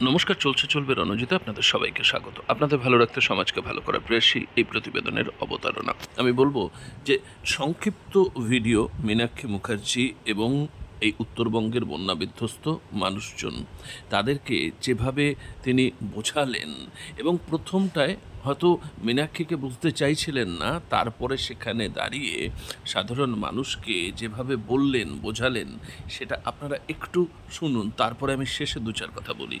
নমস্কার, চলছে চলবে রণজিতে আপনাদের সবাইকে স্বাগত। আপনাদের ভালো রাখতে, সমাজকে ভালো করার প্রয়াসী এই প্রতিবেদনের অবতারণা। আমি বলব যে সংক্ষিপ্ত ভিডিও মীনাক্ষী মুখার্জি এবং এই উত্তরবঙ্গের বন্যা বিধ্বস্ত মানুষজন, তাদেরকে যেভাবে তিনি বোঝালেন এবং প্রথমটায় হয়তো মীনাক্ষীকে বুঝতে চাইছিলেন না, তারপরে সেখানে দাঁড়িয়ে সাধারণ মানুষকে যেভাবে বললেন, বোঝালেন, সেটা আপনারা একটু শুনুন, তারপরে আমি শেষে দু চার কথা বলি।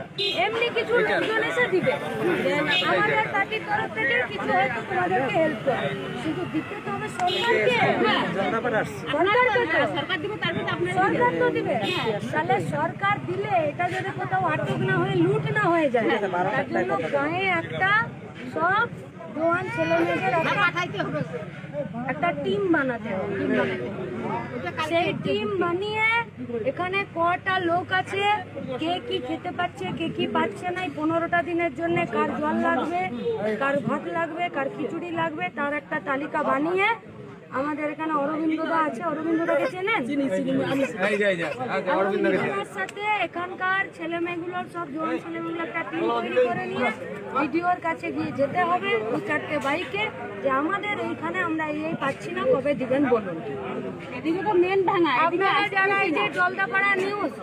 এমনি কিছু লোকজন এসে দিবে? আমাদের পার্টির তরফ থেকে কিছু হয়তো তোমাদেরকে হেল্প করবে শুধু দিতে তো হবে সরকারকে। সরকারকে তো। সরকার দিবে তারপরে তো আপনারা সরকার তো দিবে। তাহলে সরকার দিলে এটা যদি কোথাও আটক না হয়ে লুট না হয়ে যায় তার জন্য গায়ে একটা সব জোয়ান ছেলে মেয়েদের একটা টিম বানাতে হবে টিম বানাতে হবে। সেই টিম বানিয়ে এখানে কটা লোক আছে কে কি খেতে পাচ্ছে কে কি পাচ্ছে না এই পনেরোটা দিনের জন্য কার জল লাগবে কার ভাত লাগবে কার খিচুড়ি লাগবে তার একটা তালিকা বানিয়ে আমাদের এখানে অরবিন্দদা আছে। অরবিন্দদাকে চেনেন? অরবিন্দদার সাথে এখানকার ছেলে মেয়েগুলোর সব জোয়ান ছেলে মেয়েগুলো একটা টিম তৈরি করে নিয়ে ভিডিওর কাছে গিয়ে যেতে হবে দু চারটে বাইকে যে আমাদের এইখানে আমরা এই পাচ্ছি না কবে দিবেন বলুন। এদিকে তো মেন ভাঙা আপনারা যারা এই যে জলদাপাড়া নিউজ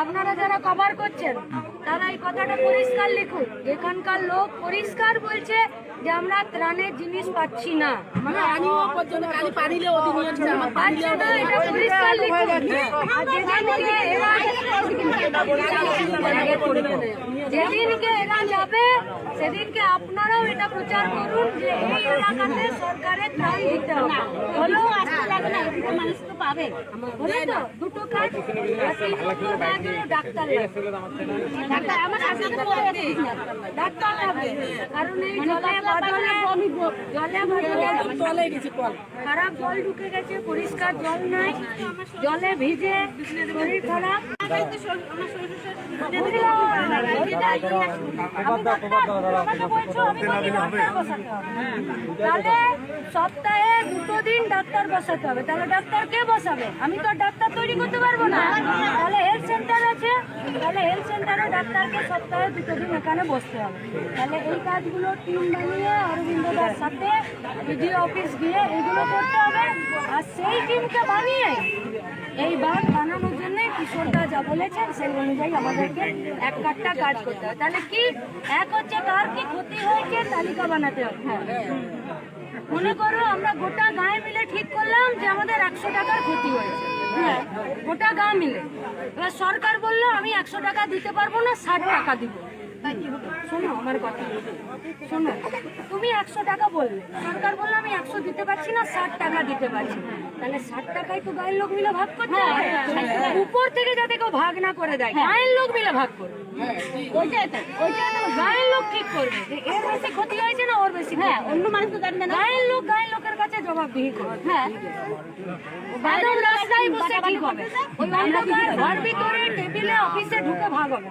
আপনারা যারা কভার করছেন তারা এই কথাটা পরিষ্কার লিখুন এখানকার লোক পরিষ্কার বলছে যে আমরা ত্রাণের জিনিস পাচ্ছি না। মানে যেদিনকে এরা যাবে সেদিনকে আপনারাও এটা প্রচার করুন যে এই এলাকাতে সরকারের ত্রাণ দিতে হবে। হলো আসতে লাগে না মানুষ তো পাবে। হলো তো দুটো কাজ ডাক্তার। ডাক্তার আমার কাছে তো পড়ে আছে। ডাক্তার লাগবে। কারণ এই জলে বদলে জলে বদলে চলে গেছে কল খারাপ জল ঢুকে গেছে পরিষ্কার জল নাই। জলে ভিজে শরীর খারাপ। সপ্তাহে দুটো দিন ডাক্তার বসাতে হবে। তাহলে ডাক্তার কে বসাবে? আমি তো আর ডাক্তার তৈরি করতে পারব না। তাহলে সেন্টার আছে, তাহলে হেলথ সেন্টারে ডাক্তারকে সপ্তাহে দুটো দিন এখানে বসতে হবে। তাহলে এই কাজগুলো টিম বানিয়ে অরবিন্দদার সাথে বিডিও অফিস গিয়ে এগুলো করতে হবে। আর সেই টিমকে বানিয়ে এই বাঁধ বানানোর জন্য কিশোরদা যা বলেছেন, সেই অনুযায়ী আমাদেরকে এক কাঠটা কাজ করতে হবে। তাহলে কি? এক হচ্ছে কার কি ক্ষতি হয়েছে, তালিকা বানাতে হবে। মনে করো আমরা গোটা গায়ে মিলে ঠিক করলাম যে আমাদের একশো টাকার ক্ষতি হ্যাঁ গা মিলে। এবার সরকার বলল আমি একশো টাকা দিতে পারব না ষাট টাকা দিব। শোনো আমার কথা শোনো তুমি একশো টাকা বললে। সরকার বলল আমি একশো দিতে পারছি না ষাট টাকা দিতে পারছি তাহলে ষাট টাকায় তো গায়ের লোক মিলে ভাগ করতে হবে উপর থেকে যাতে কেউ ভাগ না করে দেয় গায়ের লোক মিলে ভাগ করবে ওইটাই তো। ওইটা তো গায়ের লোক ঠিক করবে। যে এর বেশি ক্ষতি হয়েছে না ওর বেশি হ্যাঁ অন্য মানুষ তো জানবে না। গায়ের লোক গায়ের লোকের কাছে জবাবদিহি করবে হ্যাঁ। রাস্তায় বসে ঠিক হবে। ওই অন্ধকার ঘর ভিতরে টেবিলে অফিসে ঢুকে ভাগ হবে।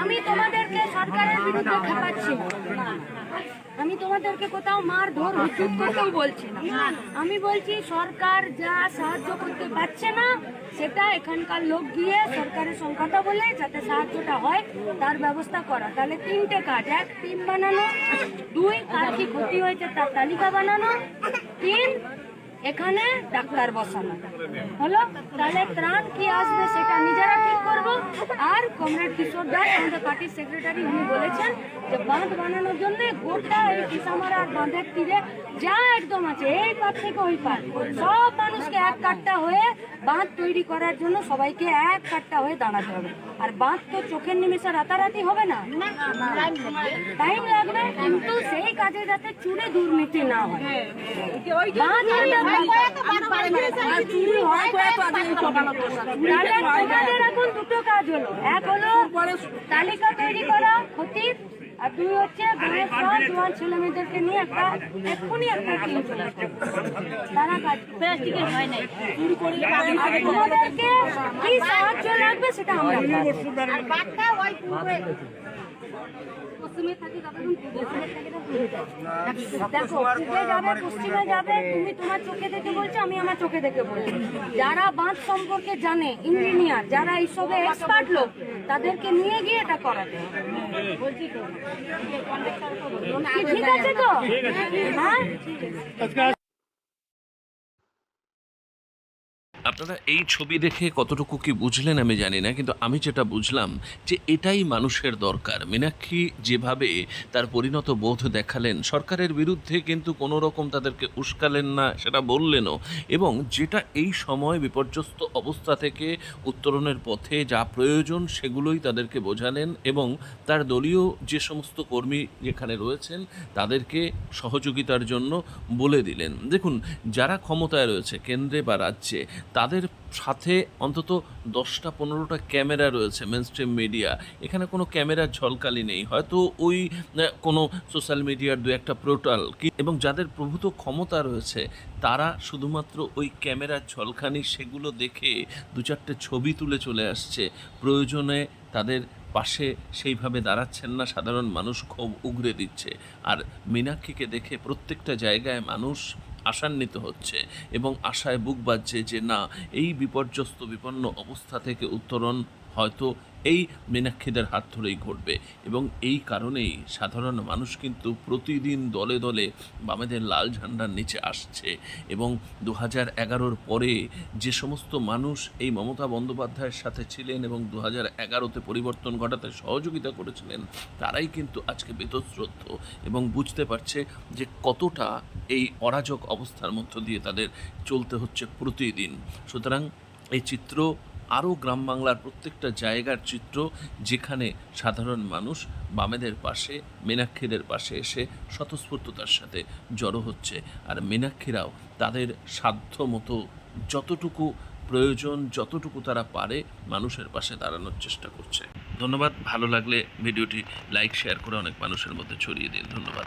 আমি তোমাদেরকে সরকারের বিরুদ্ধে খেপাচ্ছি। আমি তোমাদেরকে কোথাও মার ধর করতেও বলছি না। আমি বলছি, সরকার যা সাহায্য করতে পারছে না, সেটা এখানকার লোক গিয়ে সরকারের সংখ্যাটা বলে যাতে সাহায্যটা হয়, তার ব্যবস্থা করা। তাহলে তিনটে কাজ। এক টিম বানানো। দুই, কার কি ক্ষতি হয়েছে তার তালিকা বানানো। তিন এখানে ডাক্তার বসানো। হলো? তাহলে ত্রাণ কি আসবে সেটা নিজেরা ঠিক করব। আর কমরেড কিশোর দাস আমাদের পার্টির সেক্রেটারি উনি বলেছেন যে বাঁধ বানানোর জন্য গোটা এই কিসামারা আর বাঁধের তীরে যা একদম আছে এই পার থেকে ওই পার। সব মানুষকে এক কাট্টা হয়ে বাঁধ তৈরি করার জন্য সবাইকে এক কাট্টা হয়ে দাঁড়াতে হবে। আর বাঁধ তো চোখের নিমেষে রাতারাতি হবে না? টাইম লাগবে? কিন্তু সেই কাজে যাতে চুরি দুর্নীতি না হয়। চুরি হয়। তাহলে তোমাদের এখন দুটো কাজ হলো। এক হলো তালিকা তৈরি করা ক্ষতির আর দুই হচ্ছে জোয়ান ছেলে মেয়েদেরকে নিয়ে একটা এক্ষুনি একটা টিম চলে তারা কাজ হয় নাই। তোমাদেরকে কি সাহায্য লাগবে সেটা আমরা করব। আর বাচ্চা ওই পূর্বে পশ্চিমে থাকি তখন পূর্বে থাকি না পূর্বে দেখো পূর্বে যাবে পশ্চিমে যাবে তুমি তোমার চোখে দেখে বলছো আমি আমার চোখে দেখে বলছি। যারা বাঁধ সম্পর্কে জানে ইঞ্জিনিয়ার যারা এইসবে এক্সপার্ট লোক তাদেরকে নিয়ে গিয়ে এটা করাবে বলছি তো। ঠিক আছে। তো? হ্যাঁ? আপনারা এই ছবি দেখে কতটুকু কি বুঝলেন আমি জানি না, কিন্তু আমি যেটা বুঝলাম যে এটাই মানুষের দরকার। মীনাক্ষী যেভাবে তার পরিণত বোধ দেখালেন, সরকারের বিরুদ্ধে কিন্তু কোনো রকম তাদেরকে উস্কালেন না, সেটা বললেনও। এবং যেটা এই সময় বিপর্যস্ত অবস্থা থেকে উত্তরণের পথে যা প্রয়োজন সেগুলোই তাদেরকে বোঝালেন এবং তার দলীয় যে সমস্ত কর্মী যেখানে রয়েছেন, তাদেরকে সহযোগিতার জন্য বলে দিলেন। দেখুন, যারা ক্ষমতায় রয়েছে, কেন্দ্রে বা রাজ্যে তাদের সাথে অন্তত দশটা পনেরোটা ক্যামেরা রয়েছে মেন স্ট্রিম মিডিয়া এখানে কোনো ক্যামেরার ঝলকালি নেই। হয়তো ওই কোনো সোশ্যাল মিডিয়ার দু একটা পোর্টাল এবং যাদের প্রভূত ক্ষমতা রয়েছে, তারা শুধুমাত্র ওই ক্যামেরার ঝলকানি সেগুলো দেখে দু চারটে ছবি তুলে চলে আসছে। প্রয়োজনে তাদের পাশে সেইভাবে দাঁড়াচ্ছেন না সাধারণ মানুষ, ক্ষোভ উগরে দিচ্ছে। আর মীনাক্ষীকে দেখে প্রত্যেকটা জায়গায় মানুষ আশান্বিত হচ্ছে এবং আশায় বুক বাজছে যে না এই বিপর্যস্ত বিপন্ন অবস্থা থেকে উত্তরণ হয়তো এই মীনাক্ষীদের হাত ধরেই ঘটবে। এবং এই কারণেই সাধারণ মানুষ কিন্তু প্রতিদিন দলে দলে বামেদের লাল ঝান্ডার নিচে আসছে। এবং দু হাজার এগারোর পরে যে সমস্ত মানুষ এই মমতা বন্দ্যোপাধ্যায়ের সাথে ছিলেন এবং দু হাজার এগারোতে পরিবর্তন ঘটাতে সহযোগিতা করেছিলেন, তারাই কিন্তু আজকে বেতশ্রদ্ধ এবং বুঝতে পারছে যে কতটা এই অরাজক অবস্থার মধ্য দিয়ে তাদের চলতে হচ্ছে প্রতিদিন। সুতরাং এই চিত্র আরও গ্রাম বাংলার প্রত্যেকটা জায়গার চিত্র যেখানে সাধারণ মানুষ বামেদের পাশে, মীনাক্ষীদের পাশে এসে স্বতঃস্ফূর্ততার সাথে জড়ো হচ্ছে। আর মীনাক্ষীরাও তাদের সাধ্য মতো যতটুকু প্রয়োজন, যতটুকু তারা পারে মানুষের পাশে দাঁড়ানোর চেষ্টা করছে। ধন্যবাদ, ভালো লাগলে ভিডিওটি লাইক, শেয়ার করে অনেক মানুষের মধ্যে ছড়িয়ে দিন। ধন্যবাদ।